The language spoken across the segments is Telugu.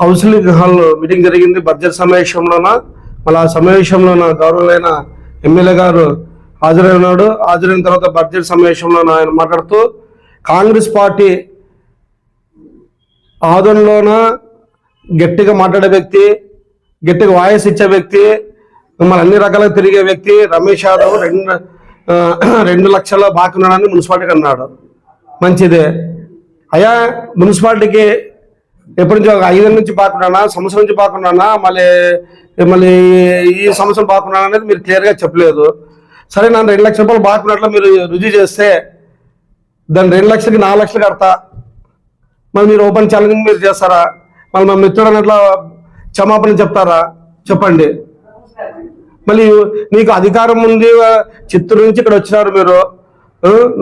కౌన్సిలింగ్ హాల్ మీటింగ్ జరిగింది. బడ్జెట్ సమావేశంలోన? మళ్ళీ ఆ సమావేశంలోన? గౌరవులైన ఎమ్మెల్యే గారు హాజరైనాడు. హాజరైన తర్వాత బడ్జెట్ సమావేశంలో ఆయన మాట్లాడుతూ కాంగ్రెస్ పార్టీ ఆదంలోన గట్టిగా మాట్లాడే వ్యక్తి గట్టిగా వాయిస్ ఇచ్చే వ్యక్తి మిమ్మల్ని అన్ని రకాలుగా తిరిగే వ్యక్తి రమేష్ యాదవ్ రెండు రెండు లక్షల బాకున్నాడని మున్సిపాలిటీకి అన్నాడు. మంచిదే. అయా మున్సిపాలిటీకి ఎప్పటి నుంచి ఒక ఐదు నుంచి బాగున్నానా సంవత్సరం నుంచి బాగున్నానా మళ్ళీ మళ్ళీ ఈ సంవత్సరం బాగున్నానా అనేది మీరు క్లియర్గా చెప్పలేదు. సరే నన్ను రెండు లక్షల రూపాయలు బాకున్నట్లు మీరు రుజువు చేస్తే దాన్ని రెండు లక్షలకి నాలుగు లక్షలు కడతా. మరి మీరు ఓపెన్ ఛాలెంజింగ్ మీరు చేస్తారా? మళ్ళీ మా మిత్రుడు అన్నట్లా క్షమాపణ చెప్తారా? చెప్పండి. మళ్ళీ నీకు అధికారం ఉంది చిత్తూరు నుంచి ఇక్కడ వచ్చినారు మీరు.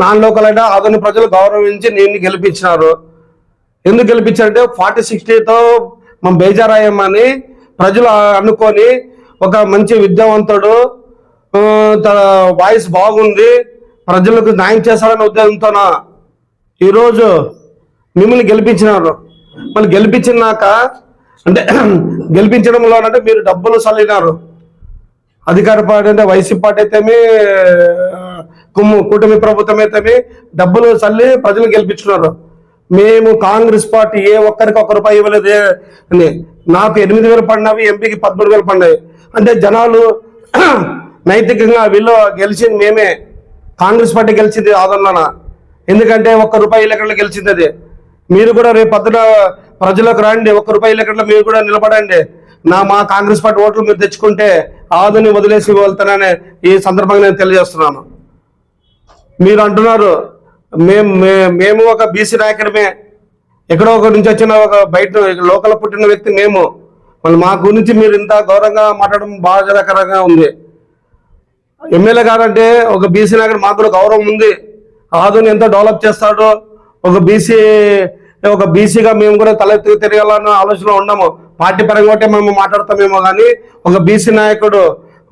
నాన్ లోకల్ అంటే అదని ప్రజలు గౌరవించి నేను గెలిపించినారు. ఎందుకు గెలిపించారంటే ఫార్టీ సిక్స్టీతో మనం బేజారాయమని ప్రజలు అనుకొని ఒక మంచి విద్యావంతుడు తన వాయిస్ బాగుంది ప్రజలకు న్యాయం చేస్తారనే ఉద్దేశంతోన ఈరోజు మిమ్మల్ని గెలిపించినారు. మళ్ళీ గెలిపించినాక అంటే గెలిపించడంలో అంటే మీరు డబ్బులు చల్లినారు అధికార పార్టీ అంటే వైసీపీ పార్టీ అయితేమి కుమ్ము కూటమి ప్రభుత్వం అయితేమి డబ్బులు చల్లి ప్రజలు గెలిపించుకున్నారు మేము కాంగ్రెస్ పార్టీ ఏ ఒక్కరికి ఒక్క రూపాయి ఇవ్వలేదు అని. నాకు ఎనిమిది వేలు పడినవి ఎంపీకి పదమూడు వేలు పడినాయి అంటే జనాలు నైతికంగా వీళ్ళు గెలిచింది మేమే. కాంగ్రెస్ పార్టీ గెలిచింది ఆదరణ ఎందుకంటే ఒక్క రూపాయి లెక్కలో గెలిచింది అది. మీరు కూడా రేపు పొద్దున ప్రజలకు రండి ఒక్క రూపాయి లెక్కలు మీరు కూడా నిలబడండి. నా మా కాంగ్రెస్ పార్టీ ఓట్లు మీరు తెచ్చుకుంటే ఆదుని వదిలేసి వెళ్తానని ఈ సందర్భంగా నేను తెలియజేస్తున్నాను. మీరు అంటున్నారు మేము మేము ఒక బీసీ నాయకుడమే ఎక్కడో ఒక నుంచి వచ్చిన ఒక బయట లోకల్ పుట్టిన వ్యక్తి మేము. మళ్ళీ మా గురించి మీరు ఇంత గౌరవంగా మాట్లాడడం బాధాకరంగా ఉంది. ఎమ్మెల్యే గారంటే ఒక బీసీ నాయకుడు మాకు కూడా గౌరవం ఉంది. ఆదుని ఎంత డెవలప్ చేస్తాడో. ఒక బీసీ ఒక బీసీగా మేము కూడా తలెత్తి తిరగాలన్న ఆలోచన ఉన్నాము. పార్టీ పరంగా ఒకటే మేము మాట్లాడతామేమో కానీ ఒక బీసీ నాయకుడు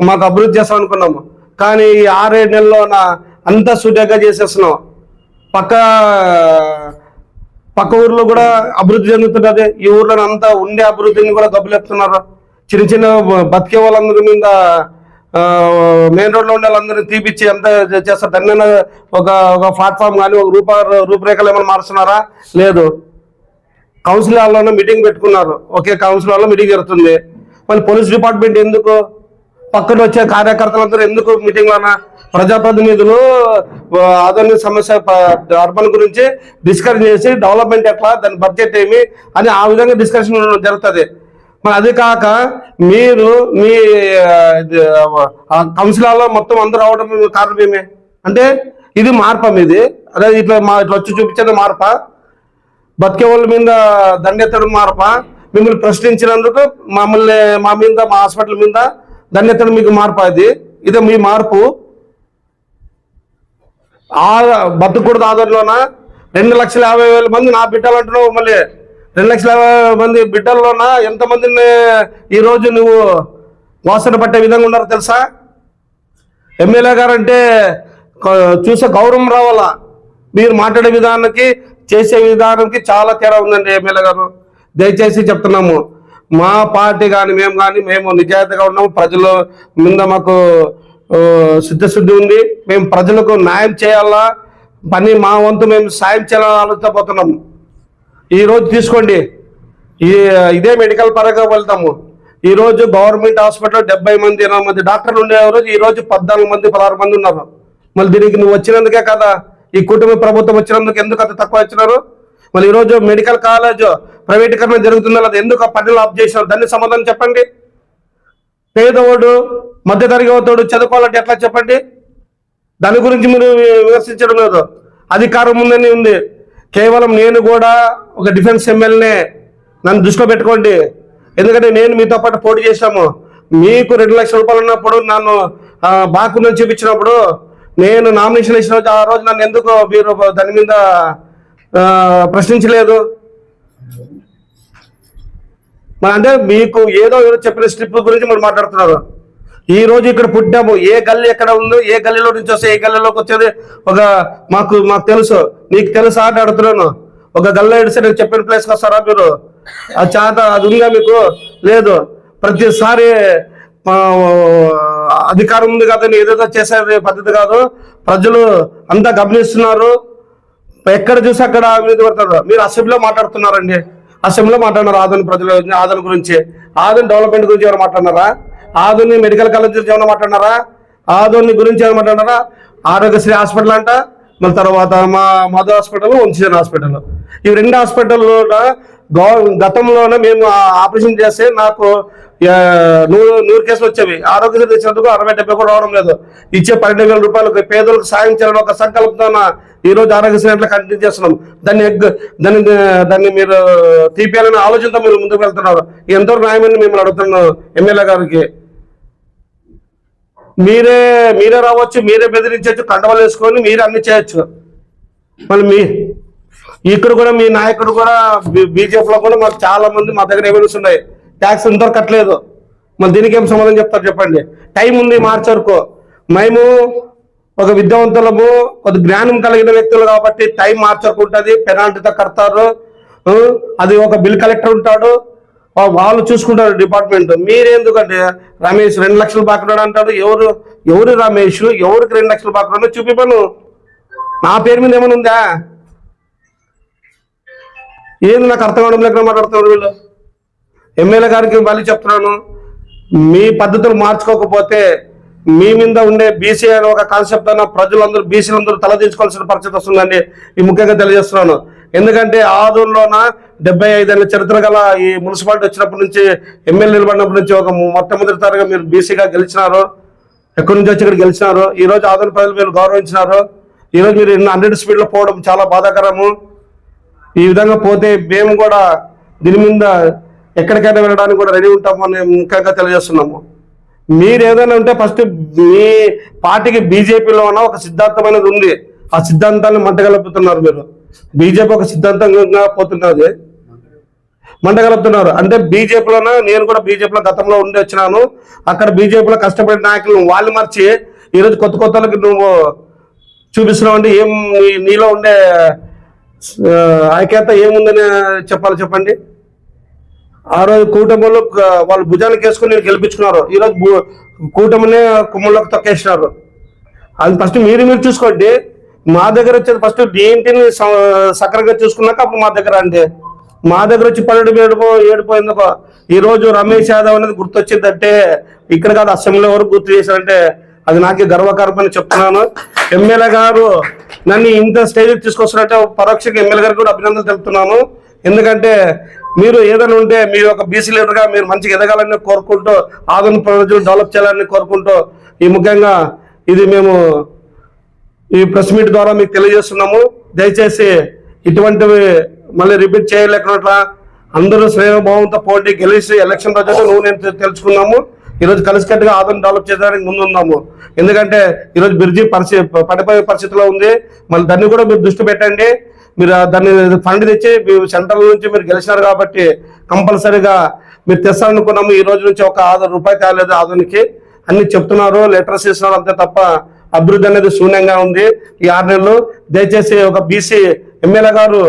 మాకు అభివృద్ధి చేస్తాం అనుకున్నాము కానీ ఈ ఆరేడు నెలల్లో నా అంతా సూటిగా చేసేస్తున్నాం. పక్క పక్క ఊర్లో కూడా అభివృద్ధి చెందుతున్నది. ఈ ఊర్లో అంతా ఉండే అభివృద్ధిని కూడా గబ్బులెత్తున్నారు. చిన్న చిన్న బతికే వాళ్ళందరి మీద మెయిన్ రోడ్లో ఉండే వాళ్ళందరినీ తీపిచ్చి అంతా చేస్తారు? దాన్ని ఒక ఒక ప్లాట్ఫామ్ కానీ ఒక రూప రూపురేఖలు ఏమైనా మారుస్తున్నారా? లేదు. కౌన్సిల్ హాల్లోనే మీటింగ్ పెట్టుకున్నారు. ఒకే కౌన్సిల్ హాల్లో మీటింగ్ జరుగుతుంది. మళ్ళీ పోలీస్ డిపార్ట్మెంట్ ఎందుకు? పక్కన వచ్చే కార్యకర్తలందరూ ఎందుకు మీటింగ్లోన ప్రజాప్రతినిధులు ఆ, ఆధునిక సమస్య ప- అర్బన్ గురించి డిస్కస్ చేసి డెవలప్మెంట్ ఎట్లా దాని బడ్జెట్ ఏమి అని ఆ విధంగా డిస్కషన్ జరుగుతుంది. మరి అది కాక మీరు మీ ఆ, ఇది, మొత్తం అందరూ రావడం కారణం ఏమే? అంటే ఇది మార్ప మీది అదే ఇట్లా మా ఇట్లా వచ్చి చూపించేది మార్ప. బతికే వాళ్ళ మీద దండెత్తడం మార్ప. మిమ్మల్ని ప్రశ్నించినందుకు మమ్మల్ని మా మీద మా హాస్పిటల్ మీద ధన్యతను మీకు మార్పు అది. ఇదే మీ మార్పు. ఆ బతుకూడదు ఆధారంలోన రెండు లక్షల యాభై వేల మంది నా బిడ్డలు అంటున్నావు మళ్ళీ. రెండు లక్షల యాభై మంది బిడ్డల్లోన? ఎంతమందిని ఈరోజు నువ్వు వాసన పట్టే విధంగా ఉన్నారో తెలుసా? ఎమ్మెల్యే గారు అంటే చూసే గౌరవం రావాలా? మీరు మాట్లాడే విధానానికి చేసే విధానానికి చాలా తేడా ఉందండి ఎమ్మెల్యే గారు. దయచేసి చెప్తున్నాము. మా పార్టీ కానీ మేము కానీ మేము నిజాయితీగా ఉన్నాము. ప్రజల మీద మాకు సిద్ధశుద్ధి ఉంది. మేము ప్రజలకు న్యాయం చేయాలా? పని మా వంతు మేము సాయం చేయాలని ఆలోచించబోతున్నాము ఈరోజు తీసుకోండి. ఈ ఇదే మెడికల్ పరంగా వెళ్తాము. ఈరోజు గవర్నమెంట్ హాస్పిటల్ డెబ్బై మంది ఎనభై మంది డాక్టర్లు ఉండే రోజు ఈరోజు పద్నాలుగు మంది పదహారు మంది ఉన్నారు. మళ్ళీ దీనికి నువ్వు వచ్చినందుకే కదా. ఈ కుటుంబ ప్రభుత్వం వచ్చినందుకు ఎందుకు అంత తక్కువ ఇచ్చినారు? మళ్ళీ ఈరోజు మెడికల్ కాలేజ్ ప్రైవేటీకరణ జరుగుతుందో లేదా ఎందుకు ఆ పనులు ఆఫ్ చేసినారు దాన్ని సమాధానం చెప్పండి. పేదవాడు మధ్యతరగతివాడు చదువుకోవాలంటే ఎట్లా చెప్పండి? దాని గురించి మీరు విమర్శించడం లేదు. అధికారం ఉందని ఉంది. కేవలం నేను కూడా ఒక డిఫెన్స్ ఎమ్మెల్యేనే. నన్ను దృష్టిలో పెట్టుకోండి. ఎందుకంటే నేను మీతో పాటు పోటీ చేశాము. మీకు రెండు లక్షల రూపాయలు ఉన్నప్పుడు నన్ను బాకుందని చూపించినప్పుడు నేను నామినేషన్ ఇచ్చిన రోజు ఆ రోజు నన్ను ఎందుకు మీరు దాని మీద ప్రశ్నించలేదు? అంటే మీకు ఏదో ఏదో చెప్పిన స్ట్రిప్ గురించి మీరు మాట్లాడుతున్నారు. ఈ రోజు ఇక్కడ పుట్టాము. ఏ గల్లీ ఎక్కడ ఉందో ఏ గల్లీలో నుంచి వస్తే ఏ గల్లీలోకి వచ్చేది? ఒక మాకు మాకు తెలుసు. నీకు తెలుసా అని అడుగుతున్నాను ఒక గల్లీ ఇడిస్తే నేను చెప్పిన ప్లేస్కి వస్తారా మీరు? ఆ చేత అది ఉందా మీకు? లేదు. ప్రతిసారి అధికారం ఉంది కదా అని ఏదేదో చేసేది పద్ధతి కాదు. ప్రజలు అంతా గమనిస్తున్నారు. ఎక్కడ చూసి అక్కడ మీద పడతారు. మీరు అసెంబ్లీలో మాట్లాడుతున్నారండి. అసెంబ్లీలో మాట్లాడినారు. ఆదోని ప్రజల ఆదోని గురించి. ఆదోని డెవలప్మెంట్ గురించి ఎవరు మాట్లాడినారా? ఆదోని మెడికల్ కాలేజ్ గురించి ఏమైనా మాట్లాడినారా? ఆదోని గురించి ఏమైనా మాట్లాడినారా? ఆరోగ్యశ్రీ హాస్పిటల్ అంట. మళ్ళీ తర్వాత మా మధు హాస్పిటల్ వంశీజన్ హాస్పిటల్. ఈ రెండు హాస్పిటల్లో గవ గతంలోనే మేము ఆపరేషన్ చేస్తే నాకు నూరు నూరు కేసులు వచ్చేవి. ఆరోగ్యశ్రీ తెచ్చినందుకు అరవై డెబ్బై కూడా రావడం లేదు. ఇచ్చే పన్నెండు వేల రూపాయలకు పేదలకు సాయం చేయాలని ఒక సంకల్పంతో ఈరోజు రోజు ఆరోగ్యశ్రీ అట్లా కంటిన్యూ చేస్తున్నాం. దాన్ని ఎగ్- దాన్ని దాన్ని మీరు తీపేయాలనే ఆలోచనతో మీరు ముందుకు వెళ్తున్నారు. ఎంతో న్యాయమని మిమ్మల్ని అడుగుతున్నాను ఎమ్మెల్యే గారికి. మీరే మీరే రావచ్చు మీరే బెదిరించవచ్చు కండవలు వేసుకొని మీరే అన్ని చేయొచ్చు. మళ్ళీ మీ ఇక్కడ కూడా మీ నాయకుడు కూడా బీజేపీలో కూడా మాకు చాలా మంది మా దగ్గర ఎవిడెన్స్ ఉన్నాయి. ట్యాక్స్ ఇంతవరకు కట్టలేదు. మళ్ళీ దీనికి ఏం సమాధానం చెప్తారు చెప్పండి. టైం ఉంది మార్చి వరకు. మేము ఒక విద్యావంతులము కొద్ది జ్ఞానం కలిగిన వ్యక్తులు కాబట్టి టైం మార్చకుంటుంది పెనాల్టీతో కడతారు. అది ఒక బిల్ కలెక్టర్ ఉంటాడు. వాళ్ళు చూసుకుంటారు డిపార్ట్మెంట్ మీరెందుకంటే రమేష్ రెండు లక్షలు బాకున్నాడు అంటాడు. ఎవరు ఎవరు రమేష్? ఎవరికి రెండు లక్షలు బాకున్నాడో చూపిపను నా పేరు మీద ఏమైనా ఉందా? ఏంది నాకు అర్థం కావడం లేకుండా మాట్లాడుతున్నారు వీళ్ళు? ఎమ్మెల్యే గారికి మళ్ళీ చెప్తున్నాను. మీ పద్ధతులు మార్చుకోకపోతే మీ మీద ఉండే బీసీ అనే ఒక కాన్సెప్ట్ అన్న ప్రజలందరూ బీసీలందరూ తలదించుకోవాల్సిన పరిస్థితి వస్తుందండి ఈ ముఖ్యంగా తెలియజేస్తున్నాను. ఎందుకంటే ఆదూరులోన డెబ్బై ఐదేళ్ళ చరిత్ర గల ఈ మున్సిపాలిటీ వచ్చినప్పటి నుంచి ఎమ్మెల్యే నిలబడినప్పటి నుంచి ఒక మొట్టమొదటిసారిగా మీరు బీసీగా గెలిచినారు ఎక్కడి నుంచి వచ్చి ఇక్కడ గెలిచినారు ఈ రోజు ఆదరణ ప్రజలు మీరు గౌరవించినారు ఈరోజు మీరు హండ్రెడ్ స్పీడ్లో పోవడం చాలా బాధాకరము. ఈ విధంగా పోతే మేము కూడా దీని మీద ఎక్కడికైనా వెళ్ళడానికి కూడా రెడీ ఉంటామని ముఖ్యంగా తెలియజేస్తున్నాము. మీరు ఏదైనా ఉంటే ఫస్ట్ మీ పార్టీకి బీజేపీలో ఉన్న ఒక సిద్ధాంతం అనేది ఉంది. ఆ సిద్ధాంతాన్ని మంటగలుపుతున్నారు మీరు. బీజేపీ ఒక సిద్ధాంతంగా పోతున్నది. మంటగలుపుతున్నారు. అంటే బీజేపీలోన? నేను కూడా బీజేపీలో గతంలో ఉండి వచ్చినాను. అక్కడ బీజేపీలో కష్టపడిన నాయకులు వాళ్ళు మర్చి ఈరోజు కొత్త కొత్తలకి నువ్వు చూపిస్తున్నావు అంటే ఏం నీలో ఉండే ఐక్యత ఏముందని చెప్పాలి చెప్పండి. ఆ రోజు కూటమిలో వాళ్ళు భుజానికి వేసుకుని నేను గెలిపించుకున్నారు. ఈరోజు కూటమినే కూటమిని తొక్కేసినారు. అది ఫస్ట్ మీరు మీరు చూసుకోండి. మా దగ్గర వచ్చేది ఫస్ట్ ఏంటిని సక్రంగా చూసుకున్నాక అప్పుడు మా దగ్గర అంటే మా దగ్గర వచ్చి పన్నెండు ఏడుపో ఏడిపోయిందకో ఈరోజు రమేష్ యాదవ్ అనేది గుర్తొచ్చిందంటే ఇక్కడ కాదు అసెంబ్లీ వరకు గుర్తు చేశారంటే అది నాకే గర్వకారం అని చెప్తున్నాను. ఎమ్మెల్యే గారు నన్ను ఇంత స్టేజ్కి తీసుకొస్తున్నట్టే పరోక్షంగా ఎమ్మెల్యే గారికి కూడా అభినందనలు తెలుపుతున్నాను. ఎందుకంటే మీరు ఏదైనా ఉంటే మీ యొక్క బీసీ లీడర్గా మీరు మంచిగా ఎదగాలని కోరుకుంటూ ఆధునిక ప్రజలు డెవలప్ చేయాలని కోరుకుంటూ ఈ ముఖ్యంగా ఇది మేము ఈ ప్రెస్ మీట్ ద్వారా మీకు తెలియజేస్తున్నాము. దయచేసి ఇటువంటివి మళ్ళీ రిపీట్ చేయలేకున్నట్లా అందరూ స్నేహభావంతో పోటీ గెలిచి ఎలక్షన్ రోజు నువ్వు నేను తెలుసుకున్నాము. ఈరోజు కలిసికట్టుగా ఆదాయం డెవలప్ చేయడానికి ముందున్నాము. ఎందుకంటే ఈరోజు బిర్జీ పరిస్థితి పడిపోయే పరిస్థితిలో ఉంది. మళ్ళీ దాన్ని కూడా మీరు దృష్టి పెట్టండి. మీరు దాన్ని ఫండ్ తెచ్చి మీరు సెంట్రల్ నుంచి మీరు గెలిచినారు కాబట్టి కంపల్సరీగా మీరు తెస్తారనుకున్నాము. ఈ రోజు నుంచి ఒక ఆరు రూపాయి తేలేదు ఆధునికి అన్ని చెప్తున్నారు లెటర్స్ ఇస్తున్నారు అంతే తప్ప అభివృద్ధి అనేది శూన్యంగా ఉంది. ఈ ఆరు నెలలు దయచేసి ఒక బీసీ ఎమ్మెల్యే గారు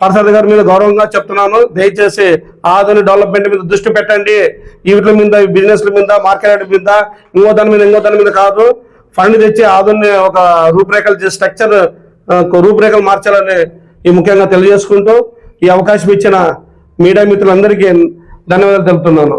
పార్సాది గారి మీద గౌరవంగా చెప్తున్నాను. దయచేసి ఆధునిక డెవలప్మెంట్ మీద దృష్టి పెట్టండి. వీటి మీద బిజినెస్ల మీద మార్కెట్ మీద ఇంకో దాని మీద ఇంకో దాని మీద కాదు. ఫండ్ తెచ్చి ఆధుని ఒక రూపురేఖలు స్ట్రక్చర్ రూపురేఖలు మార్చాలని ఈ ముఖ్యంగా తెలియజేసుకుంటూ ఈ అవకాశం ఇచ్చిన మీడియా మిత్రులందరికీ ధన్యవాదాలు తెలుపుతున్నాను.